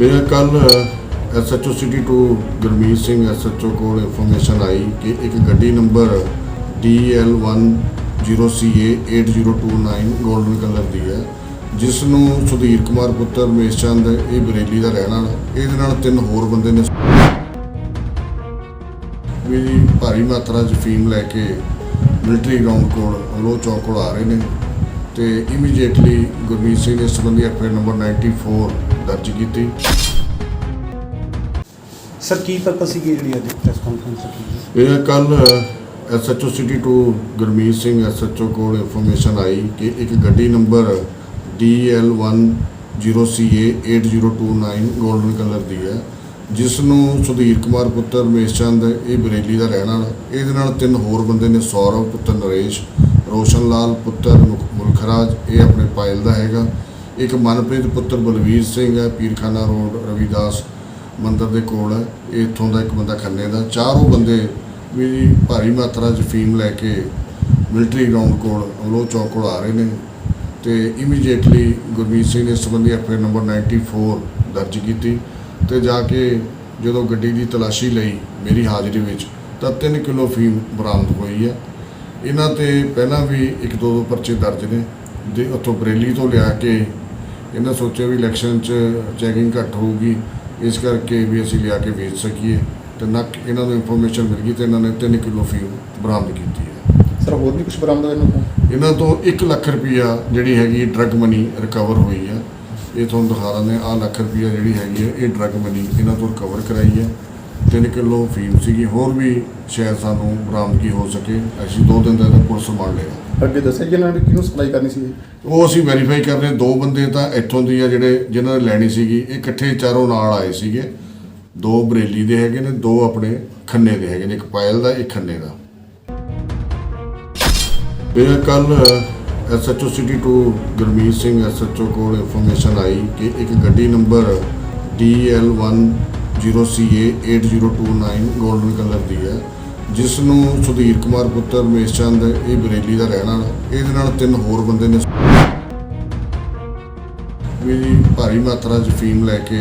ਇਹ ਕੱਲ SHO city 2 Gurmeet Singh SHO ਕੋਲ ਇਨਫੋਰਮੇਸ਼ਨ ਆਈ ਕਿ ਇੱਕ ਗੱਡੀ ਨੰਬਰ DL10CA8029 ਗੋਲਡਨ ਕਲਰ ਦੀ ਹੈ ਜਿਸ ਨੂੰ ਸੁਧੀਰ ਕੁਮਾਰ ਪੁੱਤਰ ਰਮੇਸ਼ ਚੰਦ ਇਹ ਬਰੇਲੀ ਦਾ ਰਹਿਣ ਵਾਲਾ ਇਹਦੇ ਨਾਲ ਤਿੰਨ ਹੋਰ ਬੰਦੇ ਨੇ ਵੀ ਭਾਰੀ ਮਾਤਰਾ 'ਚ ਫੀਮ ਲੈ ਕੇ ਮਿਲਟਰੀ ਗਰਾਊਂਡ ਕੋਲ ਅਮਲੋ ਚੌਕ ਕੋਲ ਆ ਰਹੇ ਨੇ ਤੇ ਇਮੀਡੀਏਟਲੀ ਗੁਰਮੀਤ ਸਿੰਘ ਇਸ ਸੰਬੰਧੀ ਐਫਆਈਆਰ ਨੰਬਰ 94 ਦਰਜ ਕੀਤੀ। ਸਰ ਕੀ ਪਰਪਸ ਸੀ ਜਿਹੜੀ ਅੱਜ ਪ੍ਰੈਸ ਕਾਨਫਰੰਸ ਰੱਖੀ ਇਹ ਕੱਲ SHO city 2 Gurmeet Singh SHO ਕੋਲ ਇਨਫੋਰਮੇਸ਼ਨ ਆਈ ਕਿ ਇੱਕ ਗੱਡੀ ਨੰਬਰ DL10CA8029 골ਡਨ ਕਲਰ ਦੀ ਹੈ ਜਿਸ ਨੂੰ ਸੁਧੀਰ ਕੁਮਾਰ ਪੁੱਤਰ ਰਮੇਸ਼ ਚੰਦ ਇਹ ਬਰੇਲੀ ਦਾ ਰਹਿਣ ਵਾਲਾ। ਇਹਦੇ ਨਾਲ ਤਿੰਨ ਹੋਰ ਬੰਦੇ ਨੇ ਸੌਰਵ ਪੁੱਤਰ ਨਰੇਸ਼ ਰੋਸ਼ਨ ਲਾਲ ਪੁੱਤਰ ਮੁਲਖਰਾਜ ਇਹ ਆਪਣੇ ਪਾਇਲ ਦਾ ਹੈਗਾ। ਇੱਕ ਮਨਪ੍ਰੀਤ ਪੁੱਤਰ ਬਲਵੀਰ ਸਿੰਘ ਹੈ, ਪੀਰਖਾਨਾ ਰੋਡ, ਰਵੀਦਾਸ ਮੰਦਰ ਦੇ ਕੋਲ ਹੈ। ਇਹ ਇੱਥੋਂ ਦਾ ਇੱਕ ਬੰਦਾ ਖੰਨੇ ਦਾ। ਚਾਰੋਂ ਬੰਦੇ ਵੀ ਭਾਰੀ ਮਾਤਰਾ 'ਚ ਫੀਮ ਲੈ ਕੇ ਮਿਲਟਰੀ ਗਰਾਊਂਡ ਕੋਲ ਅਮਲੋ ਚੌਕ ਕੋਲ ਆ ਰਹੇ ਨੇ। ਤੇ ਇਮੀਡੀਏਟਲੀ ਗੁਰਮੀਤ ਸਿੰਘ ਨੇ ਇਸ ਸੰਬੰਧੀ ਐਫਆਈਆਰ ਨੰਬਰ 94 ਦਰਜ ਕੀਤੀ ਤੇ ਜਾ ਕੇ ਜਦੋਂ ਗੱਡੀ ਦੀ ਤਲਾਸ਼ੀ ਲਈ ਮੇਰੀ ਹਾਜ਼ਰੀ ਵਿੱਚ, ਤਾਂ 3 ਕਿਲੋ ਫੀਮ ਬਰਾਮਦ ਹੋਈ ਹੈ। ਇਹਨਾਂ ਤੇ ਪਹਿਲਾਂ ਵੀ ਇੱਕ ਦੋ ਦੋ ਪਰਚੇ ਦਰਜ ਨੇ। ਦੇ ਉੱਥੋਂ ਬਰੇਲੀ ਤੋਂ ਲਿਆ ਕੇ ਇਹਨਾਂ ਸੋਚਿਆ ਵੀ ਇਲੈਕਸ਼ਨ 'ਚ ਚੈਕਿੰਗ ਘੱਟ ਹੋਊਗੀ। ਇਸ ਕਰਕੇ ਵੀ ਅਸੀਂ ਲਿਆ ਕੇ ਵੇਚ ਸਕੀਏ ਤੇ ਨੱਕ ਇਹਨਾਂ ਨੂੰ ਇਨਫੋਰਮੇਸ਼ਨ ਮਿਲ ਗਈ ਤੇ ਇਹਨਾਂ ਨੇ 3 ਕਿਲੋ ਫੀਮ ਬਰਾਮਦ ਕੀਤੀ ਹੈ। ਸਰ ਹੋਰ ਵੀ ਕੁਝ ਬਰਾਮਦ ਹੋਇਆ ਇਹਨਾਂ ਤੋਂ ਇਹਨਾਂ ਤੋਂ 1 ਲੱਖ ਰੁਪਈਆ ਜਿਹੜੀ ਹੈਗੀ ਡਰੱਗ ਮਨੀ ਰਿਕਵਰ ਹੋਈ ਹੈ। ਇਹ ਤੁਹਾਨੂੰ ਦਿਖਾ ਦਿੰਦੇ ਆ ਲੱਖ ਰੁਪਈਆ ਜਿਹੜੀ ਹੈਗੀ ਹੈ ਇਹ ਡਰੱਗ ਮਨੀ ਇਹਨਾਂ ਤੋਂ ਰਿਕਵਰ ਕਰਾਈ ਹੈ। 3 ਕਿਲੋ ਫੀਮ ਸੀਗੀ ਹੋਰ ਵੀ ਸ਼ਾਇਦ ਸਾਨੂੰ ਬਰਾਮਦਗੀ ਹੋ ਸਕੇ। ਅਸੀਂ ਦੋ ਦਿਨ ਦਾ ਪੁਲਿਸ ਰਿਮਾਂਡ ਲਿਆ। ਅੱਗੇ ਦੱਸਿਆ ਕਿ ਇਹਨਾਂ ਨੇ ਕਿਹਨੂੰ ਸਪਲਾਈ ਕਰਨੀ ਸੀ? ਉਹ ਅਸੀਂ ਵੈਰੀਫਾਈ ਕਰ ਰਹੇ ਦੋ ਬੰਦੇ ਤਾਂ ਇੱਥੋਂ ਦੀ ਆ ਜਿਹੜੇ ਜਿਨ੍ਹਾਂ ਨੇ ਲੈਣੀ ਸੀਗੀ। ਇਹ ਇਕੱਠੇ ਚਾਰੋਂ ਨਾਲ ਆਏ ਸੀਗੇ। ਦੋ ਬਰੇਲੀ ਦੇ ਹੈਗੇ ਨੇ ਦੋ ਆਪਣੇ ਖੰਨੇ ਦੇ ਹੈਗੇ ਨੇ। ਇੱਕ ਪਾਇਲ ਦਾ ਇੱਕ ਖੰਨੇ ਦਾ। ਇਹ ਕੱਲ SHO city 2 Gurmeet Singh SHO ਕੋਲ ਇਨਫੋਰਮੇਸ਼ਨ ਆਈ ਕਿ ਇੱਕ ਗੱਡੀ ਨੰਬਰ DL10CA8029 골ਡਨ ਕਲਰ ਦੀ ਹੈ। ਜਿਸ ਨੂੰ ਸੁਧੀਰ ਕੁਮਾਰ ਪੁੱਤਰ ਰਮੇਸ਼ ਚੰਦ ਇਹ ਬਰੇਲੀ ਦਾ ਰਹਿਣ ਵਾਲਾ ਇਹਦੇ ਨਾਲ ਤਿੰਨ ਹੋਰ ਬੰਦੇ ਨੇ ਵੀ ਭਾਰੀ ਮਾਤਰਾ 'ਚ ਫੀਮ ਲੈ ਕੇ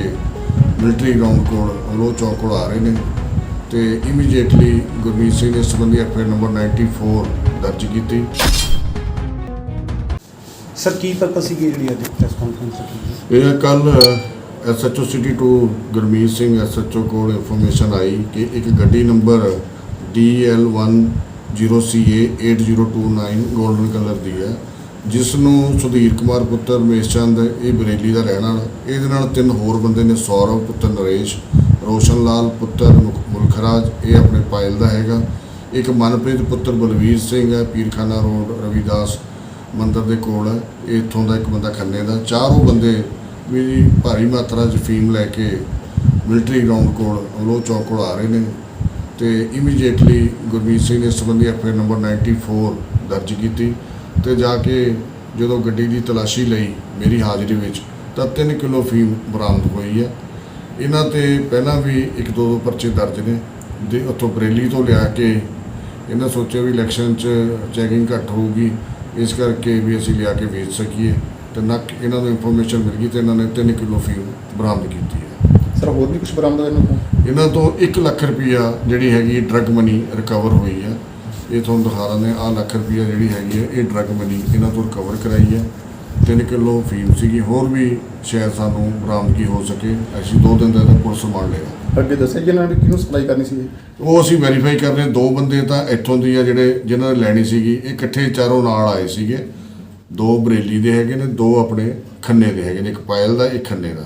ਮਿਲਟਰੀ ਗਰਾਊਂਡ ਕੋਲ ਅਮਲੋ ਚੌਕ ਕੋਲ ਆ ਰਹੇ ਨੇ। ਤੇ ਇਮੀਡੀਏਟਲੀ ਗੁਰਮੀਤ ਸਿੰਘ ਨੇ ਇਸ ਸੰਬੰਧੀ ਐਫਆਈਆਰ ਨੰਬਰ 94 ਦਰਜ ਕੀਤੀ। ਸਰ ਕੀ ਪਰਪਸ ਸੀ ਜਿਹੜੀ ਅੱਜ ਪ੍ਰੈਸ ਕਾਨਫਰੰਸ ਰੱਖੀ ਇਹ ਕੱਲ SHO city 2 Gurmeet Singh SHO ਕੋਲ ਇਨਫੋਰਮੇਸ਼ਨ ਆਈ ਕਿ ਇੱਕ ਗੱਡੀ ਨੰਬਰ DL10CA8029 ਗੋਲਡਨ ਕਲਰ ਦੀ ਹੈ ਜਿਸ ਨੂੰ ਸੁਧੀਰ ਕੁਮਾਰ ਪੁੱਤਰ ਰਮੇਸ਼ ਚੰਦ ਇਹ ਬਰੇਲੀ ਦਾ ਰਹਿਣ ਵਾਲਾ। ਇਹਦੇ ਨਾਲ ਤਿੰਨ ਹੋਰ ਬੰਦੇ ਨੇ, ਸੌਰਵ ਪੁੱਤਰ ਨਰੇਸ਼ ਰੋਸ਼ਨ ਲਾਲ ਪੁੱਤਰ ਮੁਖ- ਮੁਲਖਰਾਜ, ਇਹ ਆਪਣੇ ਪਾਇਲ ਦਾ ਹੈਗਾ। ਇੱਕ ਮਨਪ੍ਰੀਤ ਪੁੱਤਰ ਬਲਵੀਰ ਸਿੰਘ ਹੈ, ਪੀਰਖਾਨਾ ਰੋਡ ਰਵਿਦਾਸ ਮੰਦਰ ਦੇ ਕੋਲ ਹੈ, ਇਹ ਇੱਥੋਂ ਦਾ ਇੱਕ ਬੰਦਾ ਖੰਨੇ ਦਾ। ਚਾਰੋਂ ਬੰਦੇ ਵੀ ਭਾਰੀ ਮਾਤਰਾ 'ਚ ਫੀਮ ਲੈ ਕੇ ਮਿਲਟਰੀ ਗਰਾਊਂਡ ਕੋਲ ਅਮਲੋ ਚੌਕ ਕੋਲ ਆ ਰਹੇ ਨੇ ਤੇ ਇਮੀਡੀਏਟਲੀ ਗੁਰਮੀਤ ਸਿੰਘ ਨੇ ਇਸ ਸੰਬੰਧੀ ਐਫਆਈਆਰ ਨੰਬਰ 94 ਦਰਜ ਕੀਤੀ ਤੇ ਜਾ ਕੇ ਜਦੋਂ ਗੱਡੀ ਦੀ ਤਲਾਸ਼ੀ ਲਈ ਮੇਰੀ ਹਾਜ਼ਰੀ ਵਿੱਚ ਤਾਂ 3 ਕਿਲੋ ਫੀਮ ਬਰਾਮਦ ਹੋਈ ਹੈ। ਇਹਨਾਂ ਤੇ ਪਹਿਲਾਂ ਵੀ ਇੱਕ ਦੋ ਦੋ ਪਰਚੇ ਦਰਜ ਨੇ ਦੇ ਉੱਥੋਂ ਬਰੇਲੀ ਤੋਂ ਲਿਆ ਕੇ ਇਹਨਾਂ ਸੋਚਿਆ ਵੀ ਇਲੈਕਸ਼ਨ 'ਚ ਚੈਕਿੰਗ ਘੱਟ ਹੋਊਗੀ, ਇਸ ਕਰਕੇ ਵੀ ਅਸੀਂ ਲਿਆ ਕੇ ਵੇਚ ਸਕੀਏ। ਤੇ ਨੱਕ ਇਹਨਾਂ ਨੂੰ ਇਨਫੋਰਮੇਸ਼ਨ ਮਿਲ ਗਈ ਤੇ ਇਹਨਾਂ ਨੇ 3 ਕਿਲੋ ਫੀਮ ਬਰਾਮਦ ਕੀਤੀ ਹੈ। ਸਰ ਹੋਰ ਵੀ ਕੁਝ ਬਰਾਮਦ ਹੋਇਆ ਇਹਨਾਂ ਤੋਂ ਇਹਨਾਂ ਤੋਂ 1 ਲੱਖ ਰੁਪਈਆ ਜਿਹੜੀ ਹੈਗੀ ਡਰੱਗ ਮਨੀ ਰਿਕਵਰ ਹੋਈ ਹੈ। ਇਹ ਤੁਹਾਨੂੰ ਦਿਖਾ ਦਿੰਦੇ ਆ ਲੱਖ ਰੁਪਈਆ ਜਿਹੜੀ ਹੈਗੀ ਹੈ ਇਹ ਡਰੱਗ ਮਨੀ ਇਹਨਾਂ ਤੋਂ ਰਿਕਵਰ ਕਰਾਈ ਹੈ। 3 ਕਿਲੋ ਫੀਮ ਸੀਗੀ ਹੋਰ ਵੀ ਸ਼ਾਇਦ ਸਾਨੂੰ ਬਰਾਮਦਗੀ ਹੋ ਸਕੇ। ਅਸੀਂ ਦੋ ਦਿਨ ਦਾ ਪੁਲਿਸ ਰਿਮਾਂਡ ਲਿਆ ਅੱਗੇ ਦੱਸਿਆ ਕਿ ਇਹਨਾਂ ਨੇ ਕਿਹਨੂੰ ਸਪਲਾਈ ਕਰਨੀ ਸੀ? ਉਹ ਅਸੀਂ ਵੈਰੀਫਾਈ ਕਰ ਰਹੇ ਦੋ ਬੰਦੇ ਤਾਂ ਇੱਥੋਂ ਦੀ ਆ ਜਿਹੜੇ ਜਿਨ੍ਹਾਂ ਨੇ ਲੈਣੀ ਸੀਗੀ ਇਹ ਇਕੱਠੇ ਚਾਰੋਂ ਨਾਲ ਆਏ ਸੀਗੇ। ਦੋ ਬਰੇਲੀ ਦੇ ਹੈਗੇ ਨੇ, ਦੋ ਆਪਣੇ ਖੰਨੇ ਦੇ ਹੈਗੇ ਨੇ, ਇੱਕ ਪਾਇਲ ਦਾ, ਇੱਕ ਖੰਨੇ ਦਾ।